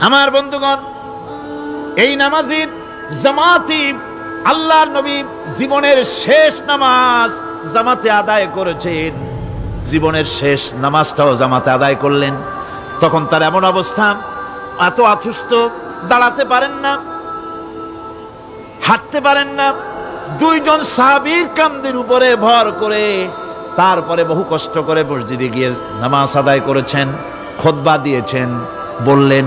আমার বন্ধুগণ, এই নামাজির জামাতি আল্লাহর নবী জীবনের শেষ নামাজ জামাতে আদায় করেছেন। জীবনের শেষ নামাজটাও জামাতে আদায় করলেন। তখন তার এমন অবস্থা, এত অসুস্থ, দাঁড়াতে পারেন না, হাঁটতে পারেন না। দুইজন সাহাবীর কান্দের উপরে ভর করে তারপরে বহু কষ্ট করে মসজিদে গিয়ে নামাজ আদায় করেছেন, খোদবা দিয়েছেন, বললেন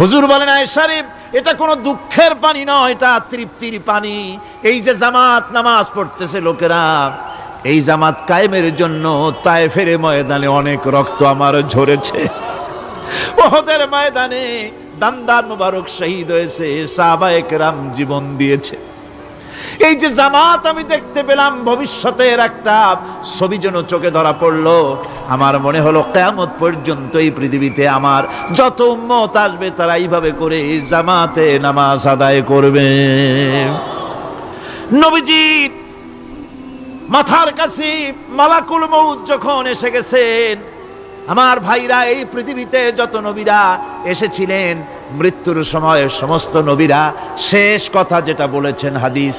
হুজুর বলেন আয়সারিফ এটা কোনো দুঃখের পানি নয়, এটা তৃপ্তির পানি। এই যে জামাত নামাজ পড়তেছে লোকেরা, এই জামাত কায়েমের জন্য তায়েফের ময়দানে অনেক রক্ত আমার ঝরেছে। ওহদের ময়দানে দান্দার মুবারক শহীদ হয়েছে সাবায়ক রাম জীবন দিয়েছে। এই যে জামাত আমি দেখতে পেলাম, ভবিষ্যতের একটা ছবি যেন চোখে ধরা পড়ল। আমার মনে হলো কেমত পর্যন্ত এই পৃথিবীতে আমার যত উম্মত আসবে, তারা এইভাবে করে এই জামাতে নামাজ আদায় করবে। নবীজি, মাথার কাছে মালাকুল মৌত যখন এসে গেছেন, আমার ভাইরা এই পৃথিবীতে যত নবীরা এসেছিলেন, মৃত্যুর সময় সমস্ত নবীরা শেষ কথা যেটা বলেছেন হাদিস।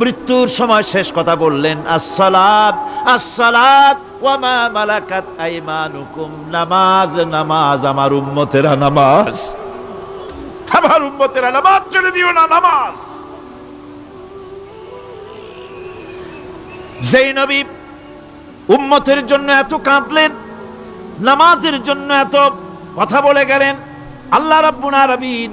মৃত্যুর সময় শেষ কথা বললেন, আসসালাত আসসালাত ওয়ামা মালাকাত আইমানুকুম, নামাজ নামাজ, আমার উম্মতেরা নামাজ। আমার উম্মতেরা নামাজ ছেড়ে দিও না, নামাজ। যেই নবী উম্মতের জন্য এত কাঁদলেন, নামাজের জন্য এত কথা বলে গেলেন, আল্লাহ রাব্বুল আলামিন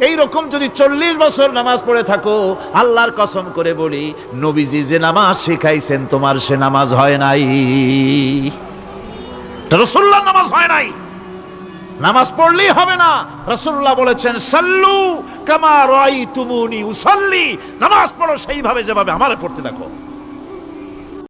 এই রকম যদি চল্লিশ বছর নামাজ পড়ে থাকো, আল্লাহর কসম করে বলি, নবীজি যে নামাজ শিখাইছেন, তোমার সে নামাজ হয় নাই। রসুল্লাহ নামাজ হয় নাই। নামাজ পড়লেই হবে না। রসুল্লাহ বলেছেন, সাল্লু কামা রাই তুমুনি উসাল্লি। নামাজ পড়ো সেইভাবে যেভাবে আমার পড়তে দেখো